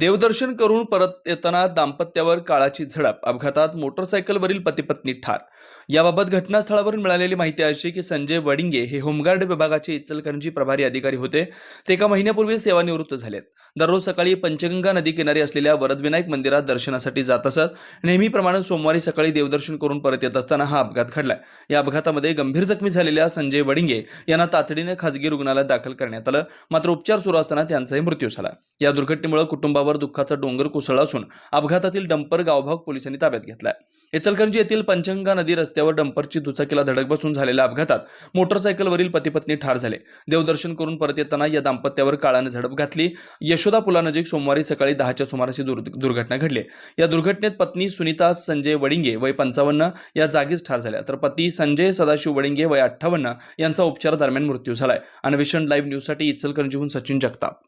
देवदर्शन करून परत येताना दाम्पत्यावर काळाची झडप अपघातात मोटरसायकलवरील पतीपत्नी ठार. याबाबत घटनास्थळावरून मिळालेली माहिती अशी की संजय वडिंगे हे होमगार्ड विभागाचे इचलकरंजी प्रभारी अधिकारी होते. ते एका महिन्यापूर्वी सेवानिवृत्त झालेत. दररोज सकाळी पंचगंगा नदी किनारी असलेल्या वरदविनायक मंदिरात दर्शनासाठी जात असत. नेहमीप्रमाणे सोमवारी सकाळी देवदर्शन करून परत येत असताना हा अपघात घडला या अपघातामध्ये गंभीर जखमी झालेल्या संजय वडिंगे यांना तातडीने खासगी रुग्णालयात दाखल करण्यात आलं. मात्र उपचार सुरू असताना त्यांचाही मृत्यू झाला. या दुर्घटनेमुळे कुटुंबावर दुःखाचा डोंगर कोसळला असून अपघातातील डंपर गावभाग पोलिसांनी ताब्यात घेतलाय. इचलकरंजी येथील पंचंगा नदी रस्त्यावर डंपरची दुचाकीला धडक बसून झालेल्या अपघातात मोटरसायकलवरील पतीपत्नी ठार झाले. देवदर्शन करून परत येताना या दाम्पत्यावर काळाने झडप घातली. यशोदा पुलानजीक सोमवारी सकाळी दहाच्या सुमारास दुर्घटना घडली. या दुर्घटनेत पत्नी सुनीता संजय वडिंगे वय पंचावन्न या जागीच ठार झाल्या. तर पती संजय सदाशिव वडिंगे वय अठ्ठावन्न यांचा उपचारादरम्यान मृत्यू झालाय. अन्वेषण लाईव्ह न्यूजसाठी इचलकरंजीहून सचिन जगताप.